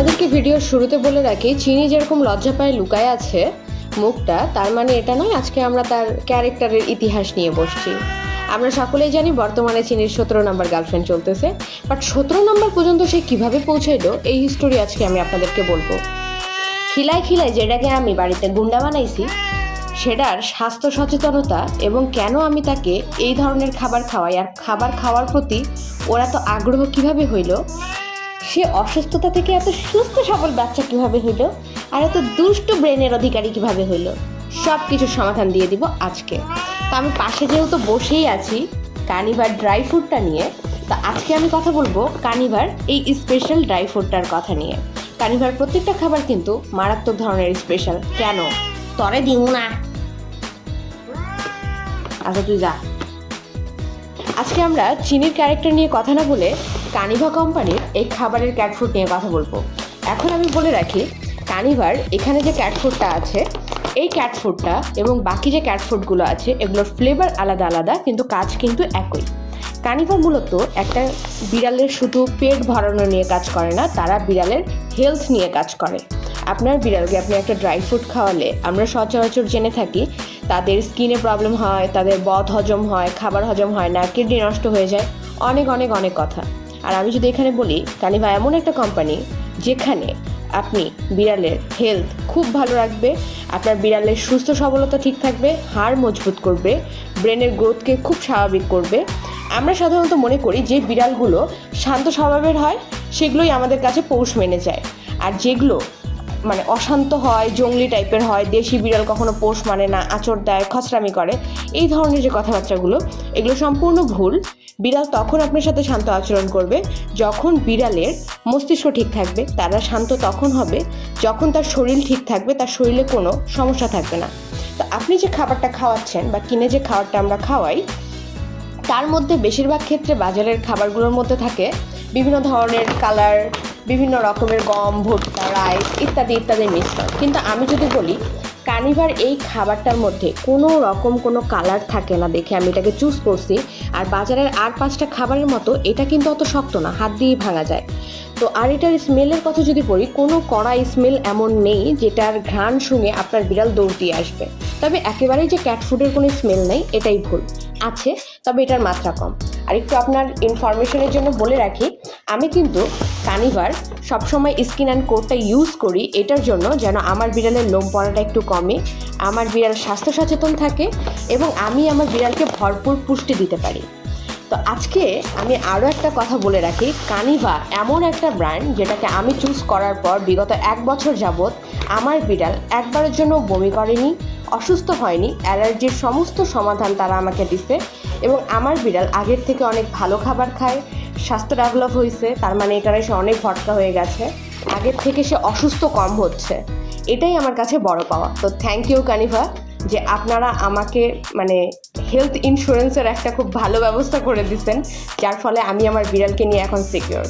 আপনাদেরকে ভিডিওর শুরুতে বলে রাখি, চিনি যেরকম লজ্জা পায় লুকায় আছে মুখটা, তার মানে এটা নয়, আজকে আমরা তার ক্যারেক্টারের ইতিহাস নিয়ে বসছি। আমরা সকলেই জানি বর্তমানে চিনির সতেরো নম্বর গার্লফ্রেন্ড চলতেছে, বাট সতেরো নম্বর পর্যন্ত সে কীভাবে পৌঁছাইলো, এই হিস্টোরি আজকে আমি আপনাদেরকে বলব। খিলায় খিলায় যেটাকে আমি বাড়িতে গুন্ডা বানাইছি, সেটার স্বাস্থ্য সচেতনতা এবং কেন আমি তাকে এই ধরনের খাবার খাওয়াই, আর খাবার খাওয়ার প্রতি ওরা তো আগ্রহ কীভাবে হইল সে অসুস্থতা থেকে এত সুস্থ সবল বাচ্চা কীভাবে হইল? আর এত দুষ্ট ব্রেনের অধিকারী কীভাবে হইল? সব কিছুর সমাধান দিয়ে দিব আজকে। তো আমি পাশে যেহেতু বসেই আছি, কানিভার ড্রাই ফ্রুটটা নিয়ে, তো আজকে আমি কথা বলব কানিভার এই স্পেশাল ড্রাই ফ্রুটটার কথা নিয়ে। কানিভার প্রত্যেকটা খাবার কিন্তু মারাত্মক ধরনের স্পেশাল কেন? তরে দিও না। আচ্ছা তুই যা। আজকে আমরা চিনির ক্যারেক্টার নিয়ে কথা না বলে কানিভা কোম্পানির এই খাবারের ক্যাট ফুড নিয়ে কথা বলব। এখন আমি বলে রাখি, কানিভার এখানে যে ক্যাট ফুডটা আছে, এই ক্যাট ফুডটা এবং বাকি যে ক্যাট ফুডগুলো আছে, এগুলোর ফ্লেভার আলাদা আলাদা, কিন্তু কাজ কিন্তু একই। কানিভার মূলত একটা বিড়ালের শুধু পেট ভরানো নিয়ে কাজ করে না, তারা বিড়ালের হেলথ নিয়ে কাজ করে। আপনার বিড়ালকে আপনি একটা ড্রাই ফ্রুট খাওয়ালে, আমরা সচরাচর জেনে থাকি, তাদের স্কিনে প্রবলেম হয়, তাদের বদ হজম হয়, খাবার হজম হয় না, কিডনি নষ্ট হয়ে যায়, অনেক অনেক অনেক কথা। আর আমি যদি এখানে বলি, কানিভা এমন একটা কোম্পানি যেখানে আপনি বিড়ালের হেলথ খুব ভালো রাখবে, আপনার বিড়ালের সুস্থ সবলতা ঠিক থাকবে, হাড় মজবুত করবে ব্রেনের গ্রোথকে খুব স্বাভাবিক করবে। আমরা সাধারণত মনে করি যে বিড়ালগুলো শান্ত স্বভাবের হয়, সেগুলোই আমাদের কাছে পৌষ মেনে যায়। আর যেগুলো মানে অশান্ত হয়, জঙ্গলি টাইপের হয়, দেশি বিড়াল কখনো পোষ মানে না, আচর দেয়, খচরামি করে। এই ধরনের যে কথাবার্তাগুলো, এগুলো সম্পূর্ণ ভুল। বিড়াল তখন আপনার সাথে শান্ত আচরণ করবে। যখন বিড়ালের মস্তিষ্ক ঠিক থাকবে, তারা শান্ত তখন হবে। যখন তার শরীর ঠিক থাকবে, তার শরীরে কোনো সমস্যা থাকবে না। তো আপনি যে খাবারটা খাওয়াচ্ছেন বা কিনে যে খাবারটা আমরা খাওয়াই, তার মধ্যে বেশিরভাগ ক্ষেত্রে বাজারের খাবারগুলোর মধ্যে থাকে। বিভিন্ন ধরনের কালার বিভিন্ন রকমের গম, ভুট্টা, রাইস ইত্যাদি ইত্যাদি মিশ্রণ। কিন্তু আমি যদি বলি, কানিভার এই খাবারটার মধ্যে কোনো রকম কোনো কালার থাকে না দেখে আমি এটাকে চুজ করছি। আর বাজারের আর পাঁচটা খাবারের মতো এটা কিন্তু অত শক্ত না, হাত দিয়েই ভাঙা যায়। তো আর এটার স্মেলের কথা যদি বলি, কোনো কড়া স্মেল এমন নেই যেটার ঘ্রাণ শুনে আপনার বিড়াল দৌড় দিয়ে আসবে। তবে একেবারেই যে ক্যাট ফুডের কোনো স্মেল নেই, এটাই ভুল। আছে, তবে এটার মাত্রা কম। আর একটু আপনার ইনফরমেশনের জন্য বলে রাখি, আমি কিন্তু কানিভার সবসময় স্কিন অ্যান্ড কোডটা ইউজ করি, এটার জন্য যেন আমার বিড়ালের লোম পড়াটা একটু কমে, আমার বিড়াল স্বাস্থ্য সচেতন থাকে এবং আমি আমার বিড়ালকে ভরপুর পুষ্টি দিতে পারি। তো আজকে আমি আরও একটা কথা বলে রাখি, কানিভা এমন একটা ব্র্যান্ড যেটাকে আমি চুজ করার পর বিগত এক বছর যাবৎ আমার বিড়াল একবারের জন্য বমি করেনি, অসুস্থ হয়নি, অ্যালার্জির সমস্ত সমাধান তারা আমাকে দিছে এবং আমার বিড়াল আগের থেকে অনেক ভালো খাবার খায় স্বাস্থ্য ডেভেলপ হয়েছে, তার মানে এটার সে অনেক ভটকা হয়ে গেছে। আগের থেকে সে অসুস্থ কম হচ্ছে। এটাই আমার কাছে বড় পাওয়া। তো থ্যাংক ইউ কানিভা যে আপনারা আমাকে মানে হেলথ ইন্স্যুরেন্সের একটা খুব ভালো ব্যবস্থা করে দিচ্ছেন, যার ফলে আমি আমার বিড়ালকে নিয়ে এখন সিকিওর